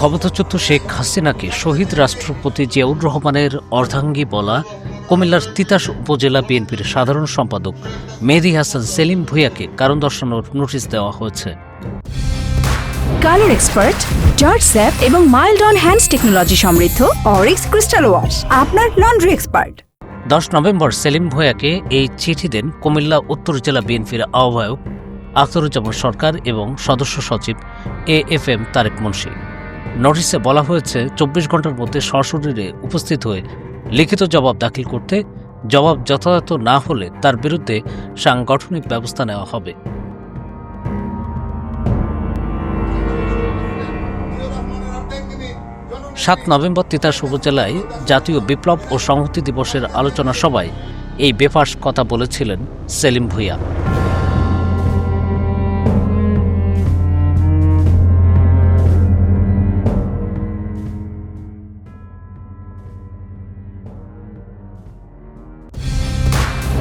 ক্ষমতাচ্যুত শেখ হাসিনাকে শহীদ রাষ্ট্রপতি জিয়াউর রহমানের অর্ধাঙ্গী বলা কুমিল্লার তিতাস উপজেলা বিএনপির সাধারণ সম্পাদক মেহেদি হাসান সেলিম ভুইয়াকে কারণ দর্শানোর নোটিশ দেওয়া হয়েছে। কালার এক্সপার্ট জর্জ স্যাপ এবং মাইল্ড অন হ্যান্ডস টেকনোলজি সমৃদ্ধ অরিক্স ক্রিস্টাল ওয়াশ আপনার লন্ড্রি এক্সপার্ট। দশ নভেম্বর সেলিম ভুইয়াকে এই চিঠি দেন কুমিল্লা উত্তর জেলা বিএনপির আহ্বায়ক আখতারুজ্জামান সরকার এবং সদস্য সচিব A F M Tarek Munshi. নোটিশে বলা হয়েছে, চব্বিশ ঘণ্টার মধ্যে সশরীরে উপস্থিত হয়ে লিখিত জবাব দাখিল করতে জবাব যথাযথ না হলে তার বিরুদ্ধে সাংগঠনিক ব্যবস্থা নেওয়া হবে। সাত নভেম্বর তিতাস উপজেলায় জাতীয় বিপ্লব ও সংহতি দিবসের আলোচনা সভায় এই বেফাস কথা বলেছিলেন সেলিম ভুইয়া।